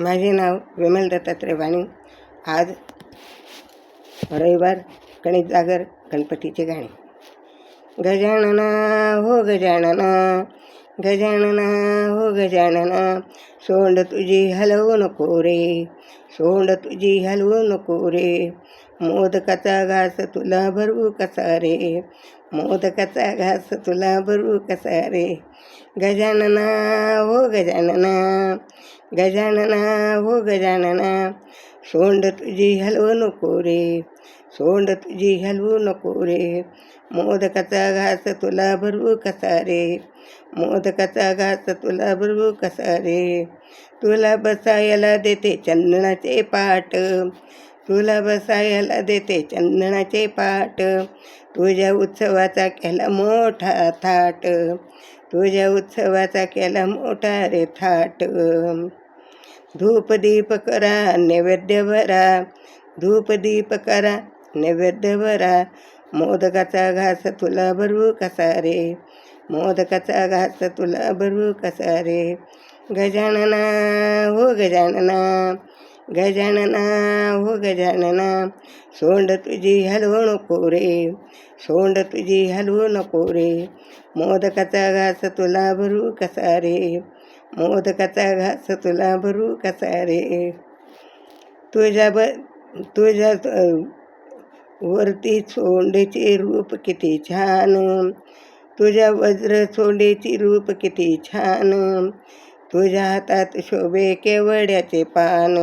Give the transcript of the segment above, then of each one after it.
माझे नाव विमल दत्तात्रय वाणी. आज रविवार गणित जागर गणपतीचे गाणे. गजानना हो गजानना गजानना हो गजानना सोंड तुझी हलवू नको रे सोंड तुझी हलवू नको रे मोदकाचा घास तुला भरवू कसा रे मोदकाचा घास तुला भरवू कसा रे गजानना हो गजानना गजानना हो गजानना सोंड तुझी हलवू नको रे सोंड तुझी हलवू नको रे मोदकाचा घास तुला भरवू कसा रे मोदकाचा घास तुला भरवू कसा रे तुला बसायला देते चंदनाचे पाट तुला बसायला देते चंदनाचे पाट तुझ्या उत्सवाचा केला मोठा थाट. तुझ्या उत्सवाचा केला मोठा रे थाट. धूप दीप करा नैवेद्य भरा. धूप दीप करा नैवेद्य भरा. मोदकाचा घास तुला भरवू कसा रे? मोदकाचा घास तुला भरवू कसा रे? गजानना हो गजानना गजानना हो गजानना सोंड तुझी हलवू नको रे सोंड तुझी हलवू नको रे मोदकाचा घास तुला भरू कसा रे मोदकाचा घास तुला भरू कसा रे. तुझ्या ब तुझ्या वरती सोंडेचे रूप किती छान तुझ्या वज्र सोंडेची रूप किती छान तुझ्या हातात शोभे केवड्याचे पान.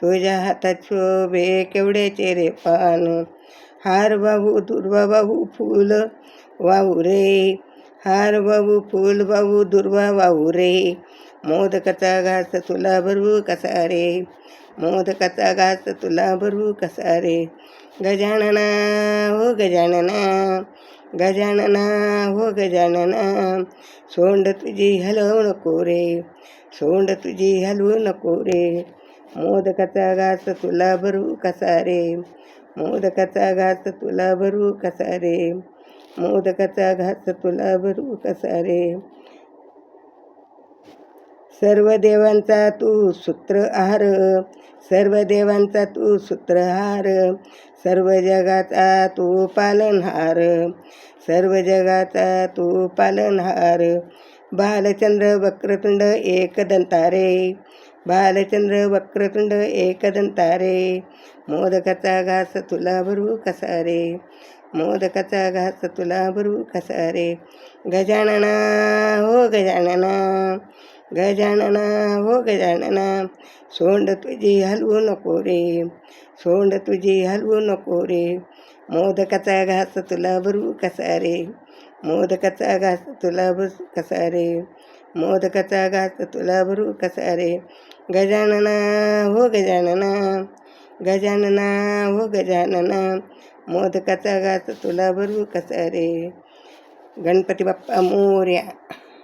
तुझ्या हातात शोभे केवड्याचे रे पान. हार बाबू दुर्वा बाबू फूल वाहू रे. हार बाबू फूल बाबू दुर्वा वाहू रे. मोदकाचा घास तुला भरवू कसा रे? मोदकाचा घास तुला भरू कसा रे गजानना हो गजानना. गजानना हो गजानना. सोंड तुझी हलवू नको रे. सोंड तुझी हलवू नको रे. मोदकाचा घास तुला भरू कसा रे मोदकाचा घास तुला भरू कसा रे मोदकाचा घास तुला भरू कसा रे सर्व देवांचा तू सूत्रहार सर्व देवांचा तू सूत्रहार सर्व जगाचा तू पालनहार सर्व जगाचा तू पालनहार. बालचंद्र वक्रतुंड एकदंतारे बालचंद्र वक्रतुंड एकदंतारे मोदकाचा घास तुला भरू कसा रे मोदकाचा घास तुला भरू कसा रे गजानना हो गजानना गजानना हो गजानना सोंड तुझी हलवू नको रे सोंड तुझी हलवू नको रे मोदकाचा घास तुला भरू कसा रे मोदकाचा घास तुला भरू कसा रे मोदकाचा घास तुला भरू कसा रे गजानना हो गजानना गजानना हो गजानना मोदकाचा घास तुला भरू कसा रे गणपती बाप्पा मोर्या.